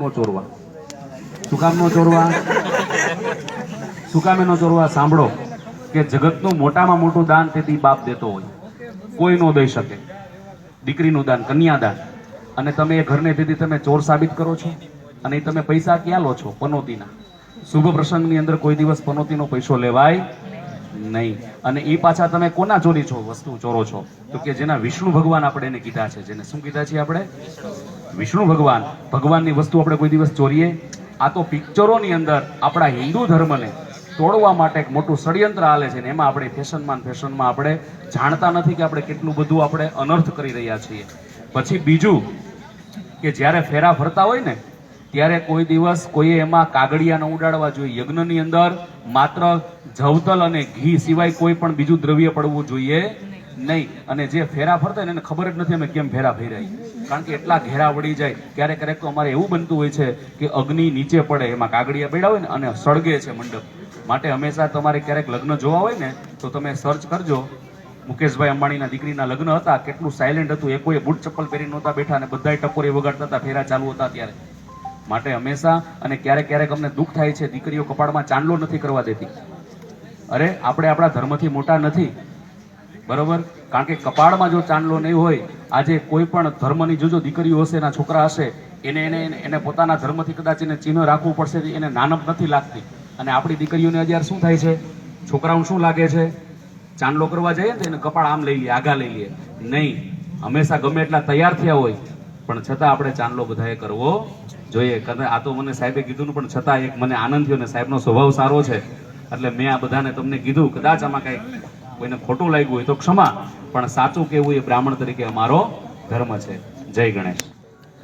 નો ચોરવા? શું નો ચોરવા? શું નો ચોરવા? સાંભળો કે જગતનું મોટામાં મોટું દાન તેથી બાપ દેતો હોય. કોઈ નો દઈ શકે. દીકરીનું દાન, કન્યાદાન. અને તમે એ ઘરને તેથી તમે ચોર સાબિત કરો છો? અને એ તમે પૈસા ક્યાં લો છો? પનોતીના. શુભ પ્રસંગની અંદર કોઈ દિવસ પનોતીનો પૈસો લેવાય નહીં. અને એ પાછા તમે કોના ચોરી છો, વસ્તુ ચોરો છો? તો કે જેના વિષ્ણુ ભગવાન આપણે એને કીધા છે. જેને શું કીધા છે આપણે? વિષ્ણુ ભગવાન. ભગવાનની વસ્તુ આપણે કોઈ દિવસ ચોરીએ? આ તો પિક્ચરોની અંદર આપણા હિન્દુ ધર્મને તોડવા માટે એક મોટું ષડયંત્ર હાલે છે ને એમાં આપણે ફેશનમાં ફેશનમાં આપણે જાણતા નથી કે આપણે કેટલું બધું આપણે અનર્થ કરી રહ્યા છીએ. પછી બીજું કે જ્યારે ફેરા ફરતા હોય ને ત્યારે કોઈ દિવસ કોઈએ એમાં કાગડિયા ન ઉડાડવા જોઈએ. યજ્ઞની અંદર માત્ર જવતલ અને ઘી સિવાય કોઈ પણ બીજું દ્રવ્ય પડવું જોઈએ નહીં. અને જે ફેરા ફરતા એને ખબર જ નથી અમે કેમ ફેરા ફેરાય કારણ કે એટલા ઘેરા વળી જાય. ક્યારેક ક્યારેક તો અમારે એવું બનતું હોય છે કે અગ્નિ નીચે પડે, એમાં કાગળિયા પડ્યા હોય ને અને સળગે છે મંડપ. માટે હંમેશા તમારે ક્યારેક લગ્ન જોવા હોય ને તો તમે સર્ચ કરજો. મુકેશભાઈ અંબાણીના દીકરીના લગ્ન હતા. કેટલું સાયલેન્ટ હતું. એ કોઈ બૂટ ચપ્પલ પહેરી નહોતા બેઠા અને બધા ટકોરી વગાડતા હતા. ફેરા ચાલુ હતા ત્યારે. માટે હંમેશા અને ક્યારેક ક્યારેક અમને દુઃખ થાય છે, દીકરીઓ કપાળમાં ચાંદલો નથી કરવા દેતી. અરે, આપણે આપણા ધર્મથી મોટા નથી. બરોબર? કારણ કે કપાળમાં જો ચાંદલો નહીં હોય, આજે કોઈ પણ ધર્મની જોજો દીકરીઓ હશે, એના છોકરા હશે, એને એને એને- પોતાના ધર્મથી કદાચ એને ચિહ્ન રાખવું પડશે એને નાનપ નથી લાગતી. અને આપણી દીકરીઓને અત્યારે શું થાય છે? છોકરાઓને શું લાગે છે? ચાંદલો કરવા જઈએ તો એને કપાળ આમ લઈ લઈએ આગા લઈ લઈએ નહીં. હંમેશા ગમે એટલા તૈયાર થયા હોય, પણ છતાં આપણે ચાંદલો બધાએ કરવો જોઈએ, કદાચ આ તો મને સાહેબે કીધું પણ છતાં એક મને આનંદ થયો ને સાહેબનો સ્વભાવ સારો છે. એટલે મેં આ બધાને તમને કીધું, કદાચ આમાં કઈ કોઈને ખોટું લાગ્યું હોય તો ક્ષમા, પણ સાચું કેવું એ બ્રાહ્મણ તરીકે અમારો ધર્મ છે. જય ગણેશ.